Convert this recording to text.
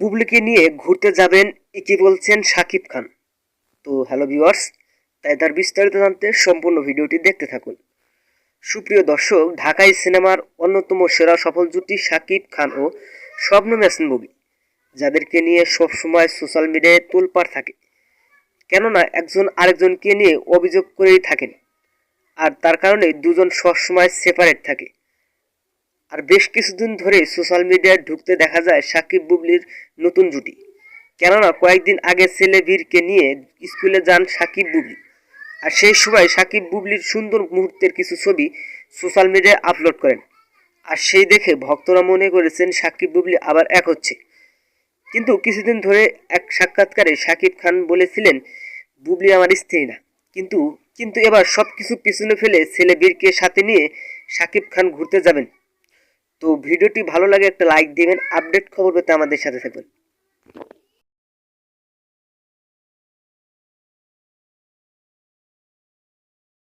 বুবলিকে নিয়ে ঘুরতে যাবেন কি বলছেন শাকিব খান। তো হ্যালো ভিউয়ার্স, তাই তার বিস্তারিত জানতে সম্পূর্ণ ভিডিওটি দেখতে থাকুন। সুপ্রিয় দর্শক, ঢাকাই সিনেমার অন্যতম সেরা সফল জুটি শাকিব খান ও স্বপ্ন মেসেন মুভি যাদেরকে নিয়ে সবসময় সোশ্যাল মিডিয়ায় তোলপাড় থাকে। কেননা একজন আরেকজনকে নিয়ে অভিযোগ করেই থাকেন, আর তার কারণে দুজন সবসময় সেপারেট থাকে। আর বেশ কিছুদিন ধরে সোশ্যাল মিডিয়ায় ঢুকতে দেখা যায় সাকিব বুবলির নতুন জুটি। কেননা কয়েকদিন আগে ছেলে বীরকে নিয়ে স্কুলে যান সাকিব বুবলি। আর সেই সময় সাকিব বুবলির সুন্দর মুহূর্তের কিছু ছবি সোশ্যাল মিডিয়ায় আপলোড করেন। আর সেই দেখে ভক্তরা মনে করেছেন সাকিব বুবলি আবার এক হচ্ছে। কিন্তু কিছুদিন ধরে এক সাক্ষাৎকারে সাকিব খান বলেছিলেন, বুবলি আমার স্ত্রী না। কিন্তু কিন্তু এবার সব কিছু পিছনে ফেলে ছেলে বীরকে সাথে নিয়ে সাকিব খান ঘুরতে যাবেন। তো ভিডিওটি ভালো লাগে একটা লাইক দিবেন আপডেট খবর পেতে আমাদের সাথে থাকবেন